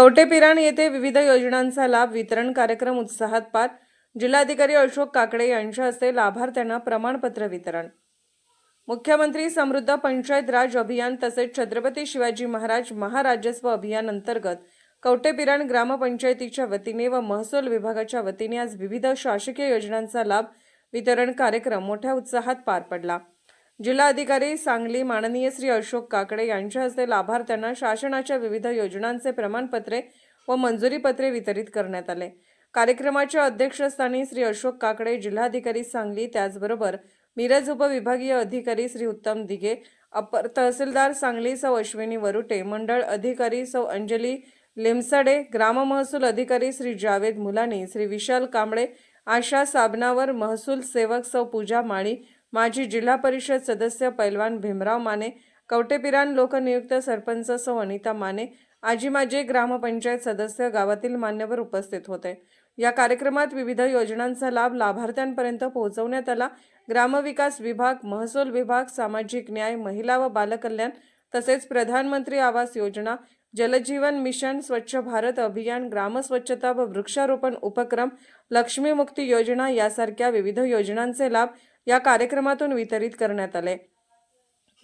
कवटेपिराण येथे विविध योजनांचा लाभ वितरण कार्यक्रम उत्साहात पार. जिल्हाधिकारी अशोक काकडे यांच्या हस्ते लाभार्थ्यांना प्रमाणपत्र वितरण. मुख्यमंत्री समृद्ध पंचायत राज अभियान तसेच छत्रपती शिवाजी महाराज महाराजस्व अभियान अंतर्गत कवटेपिराण ग्रामपंचायतीच्या वतीने व महसूल विभागाच्या वतीने आज विविध शासकीय योजनांचा लाभ वितरण कार्यक्रम मोठ्या उत्साहात पार पडला. जिल्हाधिकारी सांगली माननीय श्री अशोक काकडे यांच्या हस्ते लाभार्थ्यांना शासनाच्या विविध योजनांचे प्रमाणपत्रे व मंजुरीपत्रे वितरित करण्यात आले. कार्यक्रमाच्या अध्यक्षस्थानी श्री अशोक काकडे जिल्हाधिकारी सांगली त्याचबरोबर मिरज उपविभागीय अधिकारी श्री उत्तम दिघे अपर तहसीलदार सांगली सौ अश्विनी वरुटे मंडळ अधिकारी सौ अंजली लिमसडे ग्राम महसूल अधिकारी श्री जावेद मुलानी श्री विशाल कांबळे आशा साबनावर महसूल सेवक सौ पूजा माळी माजी जिल्हा परिषद सदस्य पैलवान भीमराव माने कवटेपिरान लोकनियुक्त सरपंच सौ अनिता माने आजी माजी ग्रामपंचायत सदस्य गावातील मान्यवर उपस्थित होते. या कार्यक्रमात विविध योजनांचा लाभ लाभार्थ्यांपर्यंत पोहोचवण्यात आला. ग्रामविकास विभाग महसूल विभाग सामाजिक न्याय महिला व बालकल्याण तसेच प्रधानमंत्री आवास योजना जलजीवन मिशन स्वच्छ भारत अभियान ग्रामस्वच्छता व वृक्षारोपण उपक्रम लक्ष्मीमुक्ती योजना यासारख्या विविध योजनांचे लाभ या कार्यक्रमातून वितरित करण्यात आले.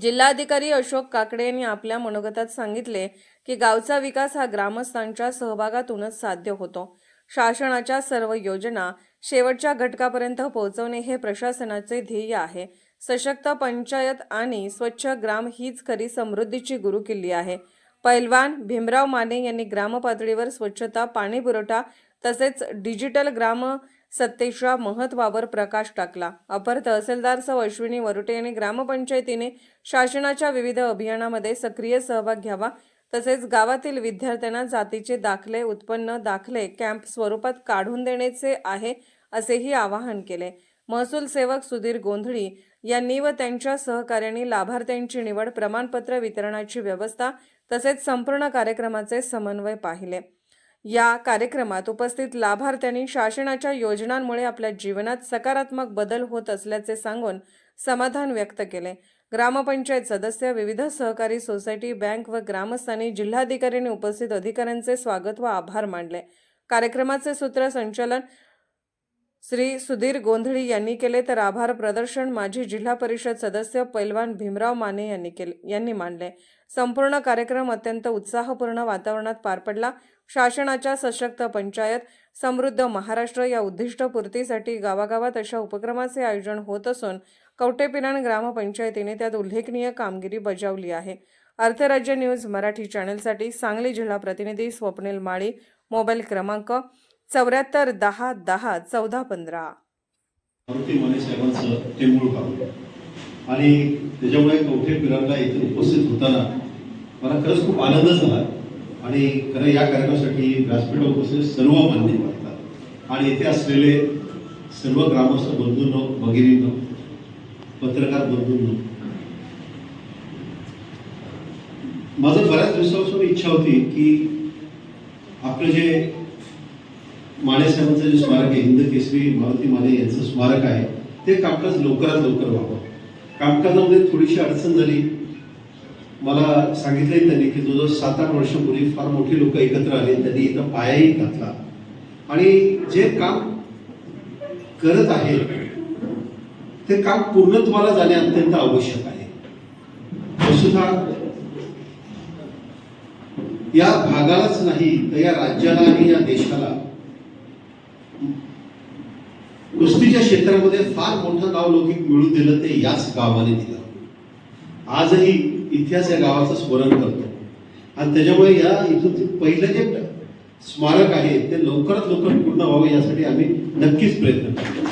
जिल्हाधिकारी अशोक काकडे यांनी आपल्या मनोगतात सांगितले की गावचा विकास हा ग्रामस्थांच्या सहभागातूनच साध्य होतो. शासनाच्या सर्व योजना शेवटच्या घटकापर्यंत पोहोचवणे हे प्रशासनाचे ध्येय आहे. सशक्त पंचायत आणि स्वच्छ ग्राम हीच खरी समृद्धीची गुरुकिल्ली आहे. पैलवान भीमराव माने यांनी ग्रामपातळीवर स्वच्छता पाणी पुरवठा तसेच डिजिटल ग्राम सत्तेच्या महत्वावर प्रकाश टाकला. अपर तहसीलदार सौ अश्विनी वरुटे यांनी ग्रामपंचायतीने शासनाच्या विविध अभियानामध्ये सक्रिय सहभाग घ्यावा. तसेच गावातील विद्यार्थ्यांना जातीचे दाखले उत्पन्न दाखले कॅम्प स्वरूपात काढून देण्याचे आहे असेही आवाहन केले. महसूल सेवक सुधीर गोंधळी यांनी व त्यांच्या सहकार्यांनी लाभार्थ्यांची निवड प्रमाणपत्र वितरणाची व्यवस्था तसेच संपूर्ण कार्यक्रमाचे समन्वय पाहिले. या कार्यक्रमात उपस्थित लाभार्थ्यांनी शासनाच्या योजनांमुळे आपल्या जीवनात सकारात्मक बदल होत असल्याचे सांगून समाधान व्यक्त केले. ग्रामपंचायत सदस्य विविध सहकारी सोसायटी बँक व ग्रामस्थांनी जिल्हाधिकाऱ्यांनी उपस्थित अधिकाऱ्यांचे स्वागत व आभार मानले. कार्यक्रमाचे सूत्रसंचालन श्री सुधीर गोंधळी यांनी केले तर आभार प्रदर्शन माजी जिल्हा परिषद सदस्य पैलवान भीमराव माने यांनी केले यांनी मानले संपूर्ण कार्यक्रम अत्यंत उत्साहपूर्ण वातावरणात पार पडला. शासनाच्या सशक्त पंचायत समृद्ध महाराष्ट्र या उद्दिष्टपूर्तीसाठी गावागावात अशा उपक्रमाचे आयोजन होत असून कवटेपिराण ग्रामपंचायतीने त्यात उल्लेखनीय कामगिरी बजावली आहे. अर्थराज्य न्यूज मराठी चॅनलसाठी सांगली जिल्हा प्रतिनिधी स्वप्नील माळी मोबाईल क्रमांक चौऱ्याहत्तर दहा दहा चौदा पंधरा. मारुती माने साहेबांचं मूळ गाव. आणि त्याच्यामुळे कवठे पिरांना इथे उपस्थित होताना मला खरंच खूप आनंद झाला. आणि खरं या कार्यक्रमासाठी व्यासपीठ उपस्थित सर्व मान्य करतात. आणि इथे असलेले सर्व ग्रामस्थ बंधूंनो भगिनींनो पत्रकार बंधूंनो. माझं बऱ्याच दिवसापासून इच्छा होती की आपलं जे माने साहेबांचं जे स्मारक आहे हिंद केसरी मारुती माने यांचं स्मारक आहे ते कामकाज लवकरात लवकर व्हावं. कामकाजामध्ये थोडीशी अडचण झाली. मला सांगितलंही त्यांनी की जो जो सात आठ वर्षापूर्वी फार मोठी लोक एकत्र आले त्यांनी इथं पायाही घातला. आणि जे काम करत आहे ते काम पूर्णत्वाला जाणे अत्यंत आवश्यक आहे. वसुधा या भागालाच नाही तर या राज्याला आणि या देशाला कुस्तीच्या क्षेत्रामध्ये फार मोठं नाव लौकिक मिळून दिलं ते याच गावाने दिलं. आजही इतिहास या गावाचं स्मरण करतो. आणि त्याच्यामुळे या इथून पहिलं जे स्मारक आहे ते लवकरात लवकर पूर्ण व्हावं यासाठी आम्ही नक्कीच प्रयत्न करतो.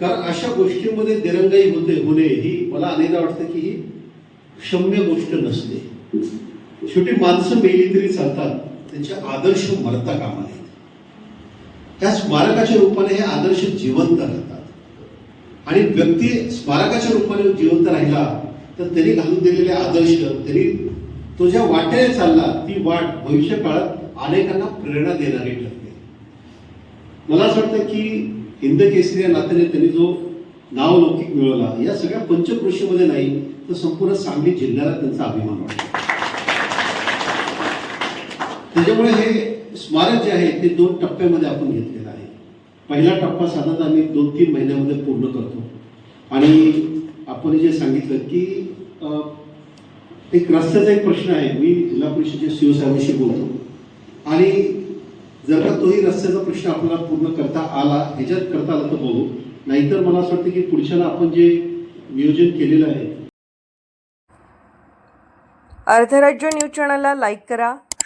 कारण अशा गोष्टींमध्ये दिरंगाई होते होणे ही मला अनेकदा वाटतं की ही क्षम्य गोष्ट नसते. शेवटी माणसं मेली तरी चालतात त्यांचे आदर्श मरता कामा नयेत त्या स्मारकाच्या रूपाने हे आदर्श जिवंत राहतात. आणि व्यक्ती स्मारकाच्या रूपाने जिवंत राहिला तर त्यांनी घालून दिलेले आदर्श त्यांनी तो ज्या वाटेने चालला ती वाट भविष्य काळात अनेकांना प्रेरणा देणारी ठरते. मला असं वाटतं की हिंद केसरी या नात्याने त्यांनी जो नाव लौकिक मिळवला या सगळ्या पंचकृषीमध्ये नाही तर संपूर्ण सांगली जिल्ह्याला त्यांचा अभिमान वाटतो. त्याच्यामुळे हे स्मारक जे आहे ते दोन टप्प्यामध्ये आपण घेतलेलं आहे. पहिला टप्पा साधारण आम्ही दोन तीन महिन्यामध्ये पूर्ण करतो. आणि आपण जे सांगितलं की एक रस्त्याचा एक प्रश्न आहे. मी जिल्हा परिषदेच्या शिवसाहेबांशी बोलतो. आणि जर का तोही रस्त्याचा प्रश्न आपल्याला पूर्ण करता आला ह्याच्यात करता आला तर बघू नाहीतर मला असं वाटतं की पुढच्याला आपण जे नियोजन केलेलं आहे. अर्धराज्य न्यूज चॅनलला लाईक करा.